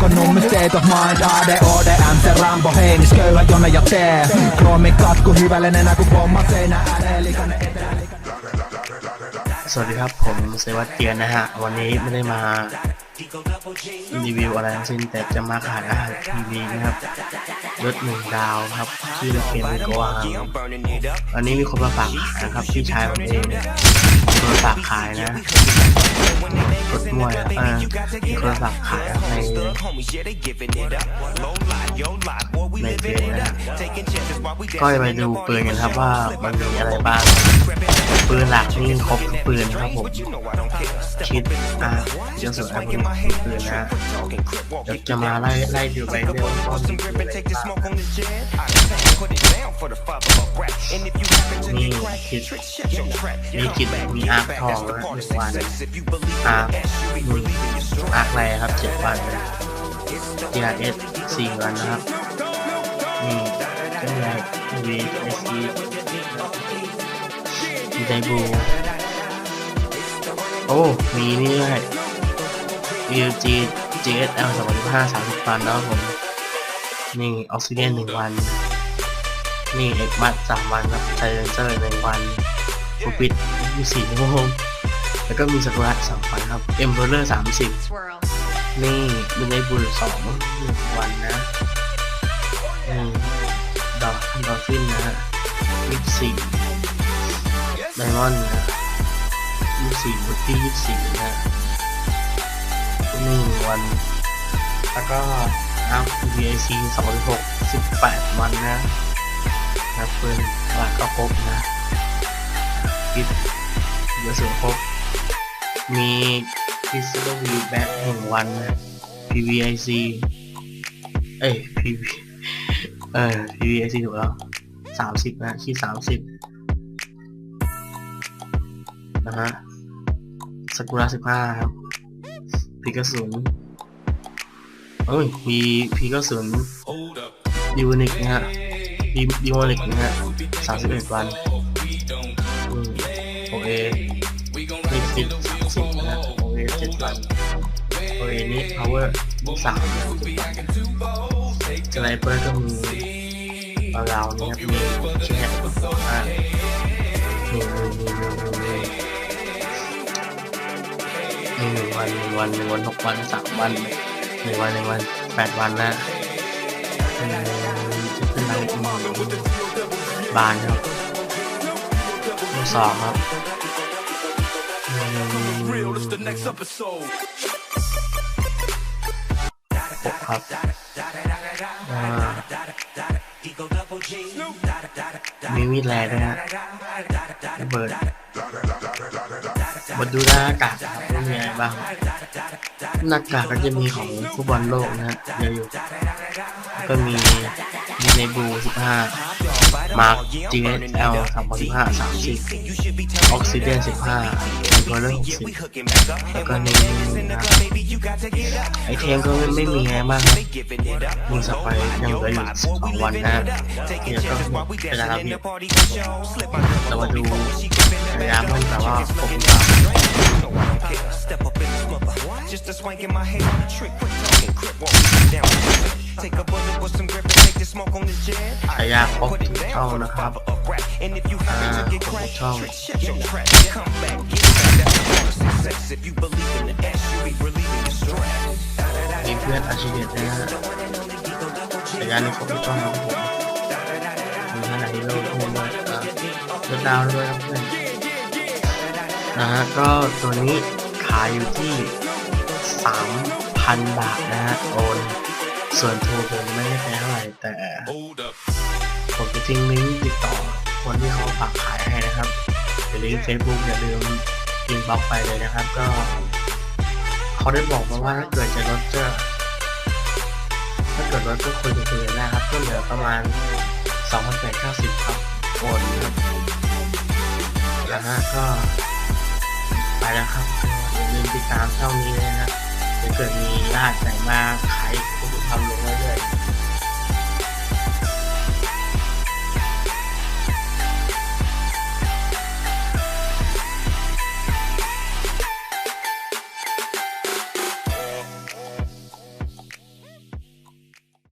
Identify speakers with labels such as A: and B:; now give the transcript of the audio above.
A: Ekonomiset of mind, ah, det och det är inte Rambo heinis köyhä jonne ja tee Kroomi katku hyvälle nenä kun pomma seinä ääneen likanne eteen
B: สวัสดีครับ ผมเซวัตเตียนนะฮะ วันนี้ไม่ได้มารีวิวอะไรทั้งสิ้นแต่จะมาขายอาหารทีวีนะครับ รถหนึ่งดาวครับชื่อเกมโกอาอันนี้มีคนมาฝากขายนะครับพี่ชายผมเองคนฝากขายนะรถมวยอ่ามีคนฝากขายในในเกมนะก็จะไปดูปืนกันครับว่ามันมีอะไรบ้างปืนหลักนี่ครบปืนครับผมคิดอะเดี๋ยวส่วนไอ้พวกนี้ปืนนะเดี๋ยวจะมาไล่ไล่ดูไปเรื่อยๆต้นมีปืนอะไรบ้างนี่คิดมีคิดมีอาร์คทองนะหนึ่งวันอาร์คมีอาร์คอะไรครับเจ็ดวันนะ DRS สี่วันนะครับนี่ก็มี VSC มีไดบูโอ้ มีนี่ด้วย UG GSL สองพันห้าสามสิบวันแล้วครับผม นี่ออกซิเจนหนึ่งวัน นี่เอกมัดสามวันครับไทเลนเซอร์หนึ่งวันฟูปิดยี่สี่ชั่วโมงแล้วก็มีสกุระสองวันครับเอ็มเพลเลอร์สามสิบนี่มีไดบูสองหนึ่งวันนะนี่ดอกดอลฟินนะฮะยี่สี่ไดมอนด์นะยี่สี่บุตตี้ยี่สี่นะนี่วันแล้วก็ อัพ VIC สองหกสิบแปดวันนะนะเพื่อนหลักก็ครบนะคิดเยอะสุดครบ มีพิซซ่าวีแบ็คหนึ่งวันนะ PVIC เอ้ย PV เออ PVIC ถูกแล้วสามสิบนะคิดสามสิบนะฮะสกุระสิบห้าครับพีกระสุน เอ้ยมีพีกระสุนดิวนิกนะฮะดิดิวนิกนะฮะสามสิบเอ็ดวันโอเอมีสิบสามสิบนะโอเอเจ็ดวันโอเอนี่ power สามสไนเปอร์ก็มีราวนี้ครับมีแค่อ่ามีมีมีมีมีมีหนึ่งวันหนึ่งวันหนึ่งวันหกวันสามวัน หนึ่งวันหนึ่งวันแปดวันนะอืมจะขึ้นไปอืมบานครับมือสองครับอืมหกครับอ่ามีมีดแรงด้วยฮะระเบิดมาดูหน้ากากครับว่ามีอะไรบ้าง หน้ากากก็จะมีของฟุตบอลโลกนะฮะเยอะอยู่แล้วก็มีมีในบู15 มาร์ค GSL 2015 30ออกซิเดน15ตัวเลอร์60แล้วก็ใน ไอเทมก็ไม่ไม่มีอะไรมากครับมีสไปร์ยังเหลืออยู่สองวันนะเดี๋ยวก็หมดเวลาแล้วพี่เรามาดูระยะมันแต่ว่าผมจะ
C: Step up in this mother. Just a swank in my head on the trick. Quit talking, crip walk me down. Take a bullet with some grip and take the smoke on the jet.
B: ฉายาครบทุกช่องนะครับ
C: And if you
B: อ่า
C: happen to get
B: ครบทุก
C: cracked,
B: ช่อง
C: trick, shut your trap. Come back, get back. That's the part of success. If you believe
B: พื่อนอาชีพนะฮะฉายาในครบทุกช่องผมมีท่านฮีโร่เพื่อนด้วยอ่ารถดาวด้วยครับเพื่อนนะฮะก็ตัวนี้ขายอยู่ที่ 3,000 บาทนะฮะโอนส่วนทูผมไม่ได้แพ้เท่าไหร่แต่ผมจะทิ้งลิงก์ติดต่อคนที่เขาฝากขายให้นะครับหรือลิงก์เฟซบุ๊กอย่าลืมอินบ็อกไปเลยนะครับ ก็เขาได้บอกมาว่าถ้าเกิดจะลดก็ ถ้าเกิดลดก็คุยกันคุยกันะครับก็เหลือประมาณ2,890ครับโอนครับแล้วฮะก็ไปแล้วครับอย่าลืมติดตามช่องนี้เลยนะครับถ้าเกิดมีรหัสไหนมาขายก็จะทำลงไว้